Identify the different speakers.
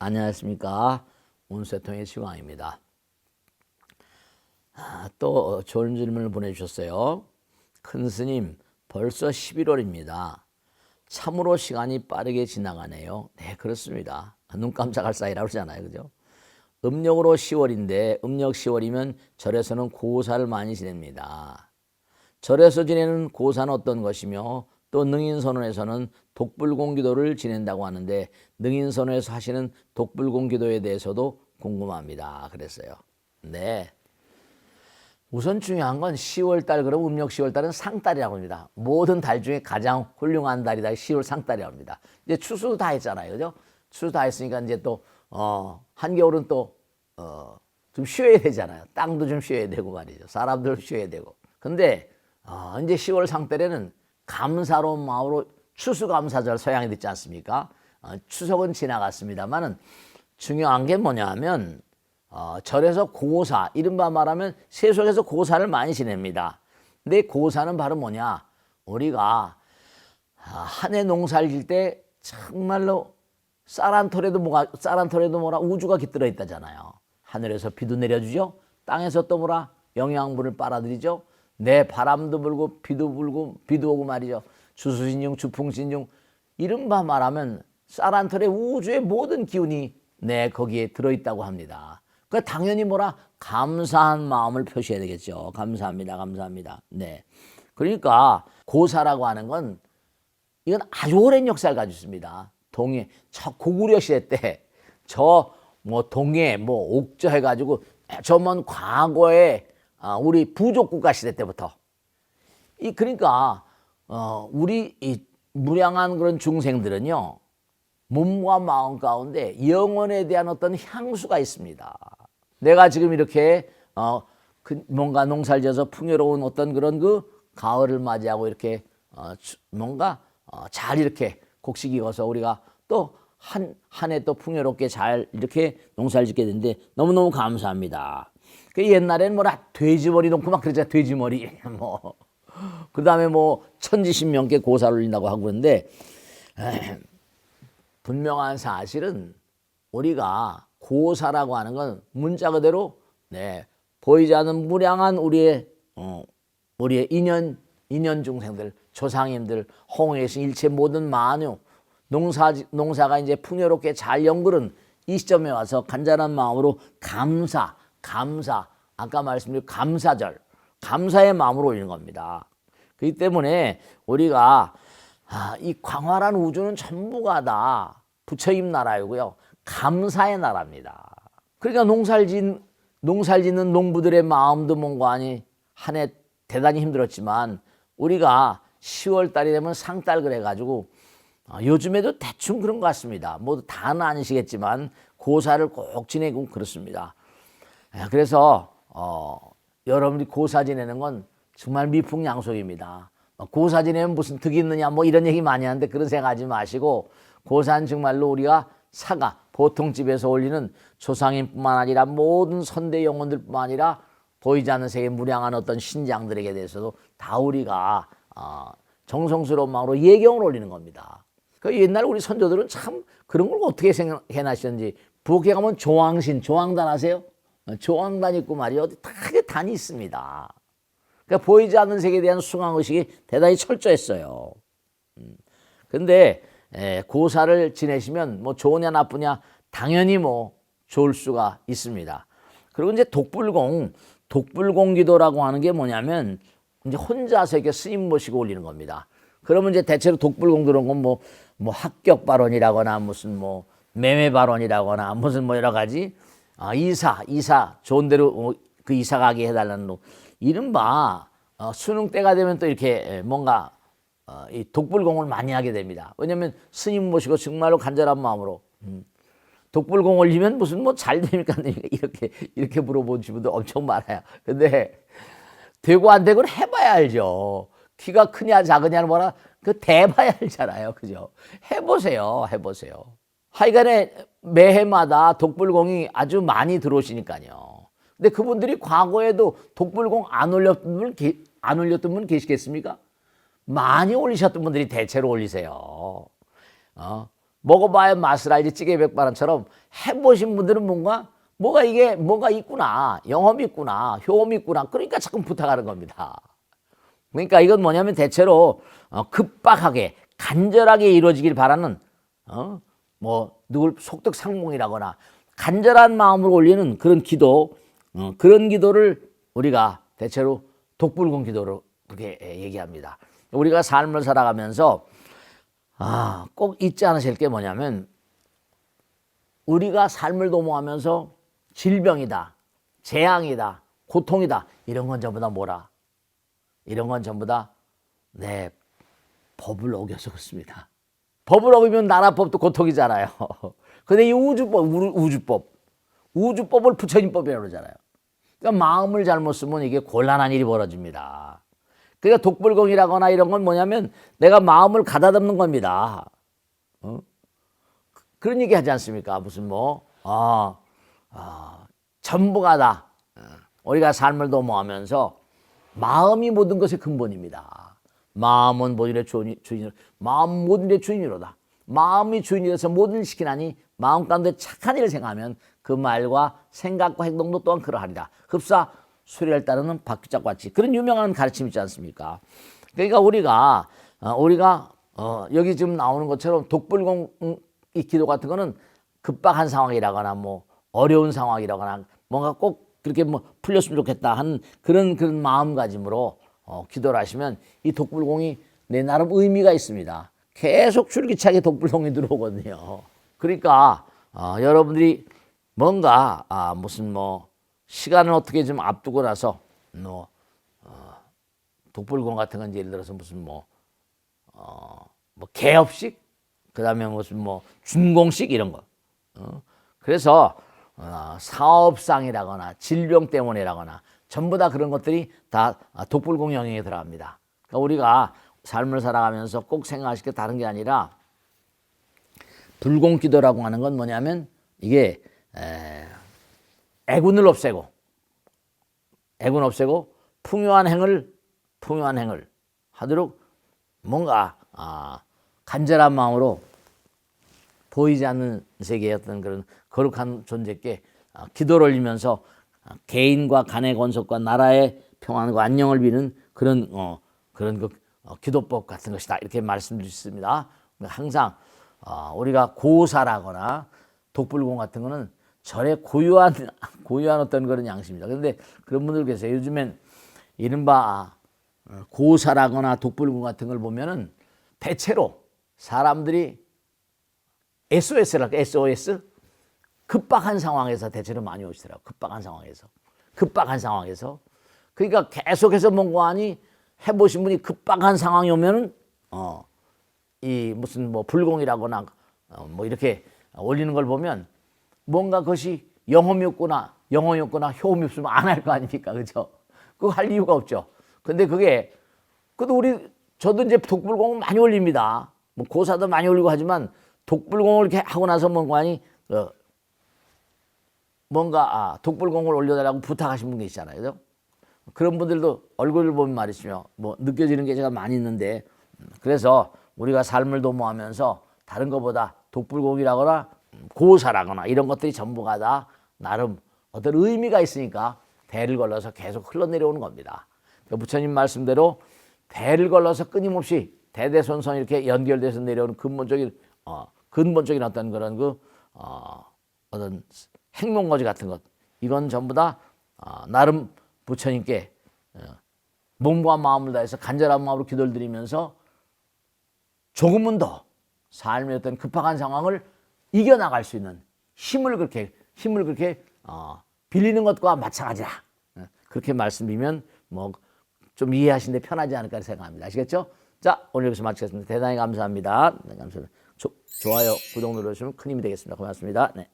Speaker 1: 안녕하십니까. 운세통의 시황입니다. 아, 또 좋은 질문을 보내주셨어요. 큰 스님, 벌써 11월입니다. 참으로 시간이 빠르게 지나가네요. 네, 그렇습니다. 눈 깜짝할 사이라고 그러잖아요. 그죠? 음력으로 10월인데, 음력 10월이면 절에서는 고사를 많이 지냅니다. 절에서 지내는 고사는 어떤 것이며, 또 능인선언에서는 독불공기도를 지낸다고 하는데, 능인선언에서 하시는 독불공기도에 대해서도 궁금합니다. 그랬어요. 네. 우선 중요한 건 10월 달 그럼 음력 10월 달은 상달이라고 합니다. 모든 달 중에 가장 훌륭한 달이다. 10월 상달이라고 합니다. 이제 추수 다 했잖아요. 그죠? 추수 다 했으니까 이제 또 어, 한겨울은 또 어, 좀 쉬어야 되잖아요. 땅도 좀 쉬어야 되고 말이죠. 사람들 쉬어야 되고. 근데 어, 이제 10월 상달에는 감사로운 마음으로 추수감사절 서양이 됐지 않습니까? 어, 추석은 지나갔습니다만은 중요한 게 뭐냐면 어, 절에서 고사, 이른바 말하면 세속에서 고사를 많이 지냅니다. 근데 고사는 바로 뭐냐? 우리가 한 해 농사를 질 때 정말로 쌀 한 톨에도 뭐가 쌀 한 톨에도 뭐라 우주가 깃들어 있다잖아요. 하늘에서 비도 내려주죠. 땅에서 또 뭐라 영양분을 빨아들이죠. 내 바람도 불고 비도 불고 비도 오고 말이죠. 주수신중, 주풍신중 이른바 말하면 톨에 우주의 모든 기운이 내 거기에 들어 있다고 합니다. 그 당연히 뭐라 감사한 마음을 표시해야 되겠죠. 감사합니다, 감사합니다. 네. 그러니까 고사라고 하는 건 이건 아주 오랜 역사를 가지고 있습니다. 동해 저 고구려 시대 때 저 뭐 동해 뭐 옥저 해가지고 저먼 과거에 아, 우리 부족 국가 시대 때부터 이 그러니까 어 우리 이 무량한 그런 중생들은요 몸과 마음 가운데 영혼에 대한 어떤 향수가 있습니다. 내가 지금 이렇게 어, 그 뭔가 농사를 지어서 풍요로운 어떤 그런 그 가을을 맞이하고 이렇게 어, 뭔가 어, 잘 이렇게 곡식 익어서 우리가 또 한 한 해 또 풍요롭게 잘 이렇게 농사를 짓게 되는데 너무너무 감사합니다. 그 옛날에는 뭐라 돼지머리 놓고 막 그러잖아 돼지머리. 뭐. 그다음에 뭐 천지신명께 고사를 올린다고 하고 그러는데 에이, 분명한 사실은 우리가 고사라고 하는 건 문자 그대로 네, 보이지 않는 무량한 우리의 어, 우리의 인연 인연 중생들 조상님들 홍해신 일체 모든 만유 농사 농사가 이제 풍요롭게 잘 연그른 이 시점에 와서 간절한 마음으로 감사 감사 아까 말씀드린 감사절 감사의 마음으로 올리는 겁니다. 그렇기 때문에 우리가 아, 이 광활한 우주는 전부가 다 부처님 나라이고요. 감사의 나라입니다. 그러니까 농사를 짓 농사를 짓는 농부들의 마음도 뭔가 아니 한 해 대단히 힘들었지만 우리가 10월 달이 되면 상달 그래 가지고 어, 요즘에도 대충 그런 것 같습니다. 모두 다는 아니시겠지만 고사를 꼭 지내고 그렇습니다. 아, 그래서 어, 여러분이 고사 지내는 건 정말 미풍양속입니다. 어, 고사 지내면 무슨 득이 있느냐 뭐 이런 얘기 많이 하는데 그런 생각하지 마시고 고사는 정말로 우리가 사가 보통 집에서 올리는 조상님뿐만 아니라 모든 선대 영혼들뿐만 아니라 보이지 않는 세계 무량한 어떤 신장들에게 대해서도 다 우리가 어, 정성스러운 마음으로 예경을 올리는 겁니다. 그 옛날 우리 선조들은 참 그런 걸 어떻게 생각해나시는지 부엌에 가면 조왕신, 조왕단 아세요? 어, 조왕단 있고 말이요. 어디 다 단이 있습니다. 그러니까 보이지 않는 세계에 대한 숭앙 의식이 대단히 철저했어요. 음. 근데 에, 고사를 지내시면 뭐 좋으냐 나쁘냐 당연히 뭐 좋을 수가 있습니다. 그리고 이제 독불공, 독불공 기도라고 하는 게 뭐냐면 이제 혼자서 이렇게 스님 모시고 올리는 겁니다. 그러면 이제 대체로 독불공 들어온 건 뭐 뭐 합격 발언이라거나 무슨 뭐 매매 발언이라거나 무슨 뭐 여러 가지 아, 이사 이사 좋은 대로 어, 그 이사 가게 해달라는 거 이른바 어, 수능 때가 되면 또 이렇게 뭔가 어, 이 독불공을 많이 하게 됩니다. 왜냐하면 스님 모시고 정말로 간절한 마음으로 음, 독불공 올리면 무슨 뭐 잘 됩니까 이렇게 이렇게 물어보는 분도 엄청 많아요. 근데 되고 안 되고는 해봐야 알죠. 키가 크냐 작으냐는 뭐라 그 대봐야 알잖아요. 그죠? 해보세요. 해보세요. 하여간에 매해마다 독불공이 아주 많이 들어오시니까요. 근데 그분들이 과거에도 독불공 안 올렸던 분, 안 올렸던 분 계시겠습니까? 많이 올리셨던 분들이 대체로 올리세요. 어? 먹어봐야 맛을 알지 찌개 백반처럼 해보신 분들은 뭔가 뭐가 이게 뭐가 있구나 영험이 있구나 효험이 있구나 그러니까 자꾸 부탁하는 겁니다. 그러니까 이건 뭐냐면 대체로 어, 급박하게 간절하게 이루어지길 바라는 어? 뭐 누굴 속득상몽이라거나 간절한 마음으로 올리는 그런 기도 어, 그런 기도를 우리가 대체로 독불공 기도로 그렇게 얘기합니다. 우리가 삶을 살아가면서 아, 꼭 잊지 않으실 게 뭐냐면 우리가 삶을 도모하면서 질병이다, 재앙이다, 고통이다 이런 건 전부 다 뭐라? 이런 건 전부 다 네, 법을 어겨서 그렇습니다. 법을 어기면 나라법도 고통이잖아요. 근데 이 우주법, 우- 우주법, 우주법을 부처님법이라고 그러잖아요. 그러니까 마음을 잘못 쓰면 이게 곤란한 일이 벌어집니다. 그러니까 독불공이라거나 이런 건 뭐냐면 내가 마음을 가다듬는 겁니다. 어? 그런 얘기 하지 않습니까? 무슨 뭐, 아, 아, 전부가 다. 어, 우리가 삶을 도모하면서 마음이 모든 것의 근본입니다. 마음은 모든 일의 주인, 주인, 마음 모든 일의 주인이로다. 마음이 주인이라서 모든 일을 시키나니 마음 가운데 착한 일을 생각하면 그 말과 생각과 행동도 또한 그러하리라. 흡사 수리를 따르는 바퀴짝과 같이 그런 유명한 가르침 있지 않습니까? 그러니까 우리가 어, 우리가 어, 여기 지금 나오는 것처럼 독불공 음, 이 기도 같은 거는 급박한 상황이라거나 뭐 어려운 상황이라거나 뭔가 꼭 그렇게 뭐 풀렸으면 좋겠다 하는 그런 그런 마음가짐으로 어, 기도를 하시면 이 독불공이 내 나름 의미가 있습니다. 계속 줄기차게 독불공이 들어오거든요. 그러니까 어, 여러분들이 뭔가 아, 무슨 뭐 시간을 어떻게 좀 앞두고 나서 뭐 어, 독불공 같은 건 예를 들어서 무슨 뭐 어, 뭐 개업식 그다음에 무슨 뭐 준공식 이런 거. 어? 그래서 어, 사업상이라거나 질병 때문이라거나 전부 다 그런 것들이 다 독불공 영역에 들어갑니다. 그러니까 우리가 삶을 살아가면서 꼭 생각하실 게 다른 게 아니라 불공기도라고 하는 건 뭐냐면 이게 에, 애군을 없애고 애군 없애고 풍요한 행을 풍요한 행을 하도록 뭔가 아, 간절한 마음으로 보이지 않는 어떤 그런 거룩한 존재께 아, 기도를 올리면서 아, 개인과 간의 권속과 나라의 평안과 안녕을 비는 그런 어, 그런 그 어, 기도법 같은 것이다 이렇게 말씀드릴 수 있습니다. 항상 어, 우리가 고사라거나 독불공 같은 거는 절의 고유한 고유한 어떤 그런 양식입니다. 그런데 그런 분들 계세요. 요즘엔 이른바 어, 고사라거나 독불공 같은 걸 보면은 대체로 사람들이 SOS랄까 SOS 급박한 상황에서 대체로 많이 오시더라고 급박한 상황에서. 급박한 상황에서. 그러니까 계속해서 뭔가 하니 해보신 분이 급박한 상황이 오면은 어 이 무슨 뭐 불공이라거나 어, 뭐 이렇게 올리는 걸 보면 뭔가 그것이 영험이 없구나 영험이 없구나 효험이 없으면 안 할 거 아닙니까? 그죠? 그거 할 이유가 없죠. 근데 그게 그래도 우리 저도 이제 독불공을 많이 올립니다. 뭐 고사도 많이 올리고 하지만 독불공을 이렇게 하고 나서 뭔가 하니 어, 뭔가 아, 독불공을 올려달라고 부탁하신 분 계시잖아요. 그죠? 그런 분들도 얼굴을 보면 말이죠. 뭐 느껴지는 게 제가 많이 있는데 음, 그래서 우리가 삶을 도모하면서 다른 것보다 독불공이라거나 음, 고사라거나 이런 것들이 전부가 다 나름 어떤 의미가 있으니까 대를 걸러서 계속 흘러내려오는 겁니다. 그 부처님 말씀대로 대를 걸러서 끊임없이 대대손손 이렇게 연결돼서 내려오는 근본적인 어, 근본적인 어떤 그런 그 어, 어떤 행동거지 같은 것 이건 전부 다 어, 나름 부처님께 어, 몸과 마음을 다해서 간절한 마음으로 기도를 드리면서 조금은 더 삶의 어떤 급박한 상황을 이겨나갈 수 있는 힘을 그렇게 힘을 그렇게 어, 빌리는 것과 마찬가지다. 어, 그렇게 말씀드리면 뭐 좀 이해하시는데 편하지 않을까 생각합니다. 아시겠죠? 자 오늘 여기서 마치겠습니다. 대단히 감사합니다. 네, 감사합니다. 조, 좋아요, 구독 눌러주시면 큰 힘이 되겠습니다. 고맙습니다. 네.